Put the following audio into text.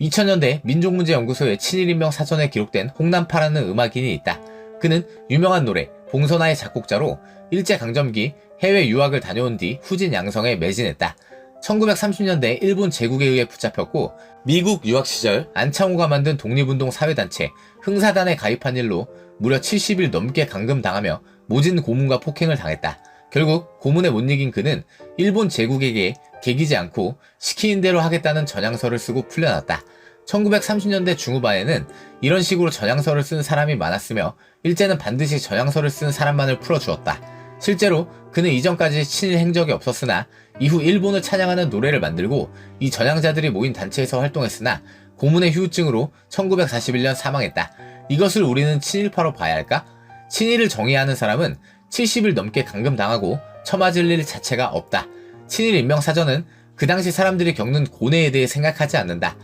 2000년대 민족문제연구소의 친일인명 사전에 기록된 홍남파라는 음악인이 있다. 그는 유명한 노래 봉선화의 작곡자로 일제강점기 해외 유학을 다녀온 뒤 후진 양성에 매진했다. 1930년대 일본 제국에 의해 붙잡혔고 미국 유학 시절 안창호가 만든 독립운동 사회단체 흥사단에 가입한 일로 무려 70일 넘게 감금당하며 모진 고문과 폭행을 당했다. 결국 고문에 못 이긴 그는 일본 제국에게 개기지 않고 시키는 대로 하겠다는 전향서를 쓰고 풀려났다. 1930년대 중후반에는 이런 식으로 전향서를 쓴 사람이 많았으며 일제는 반드시 전향서를 쓴 사람만을 풀어주었다. 실제로 그는 이전까지 친일 행적이 없었으나 이후 일본을 찬양하는 노래를 만들고 이 전향자들이 모인 단체에서 활동했으나 고문의 후유증으로 1941년 사망했다. 이것을 우리는 친일파로 봐야 할까? 친일을 정의하는 사람은 70일 넘게 감금당하고 처맞을 일 자체가 없다. 친일 인명 사전은 그 당시 사람들이 겪는 고뇌에 대해 생각하지 않는다.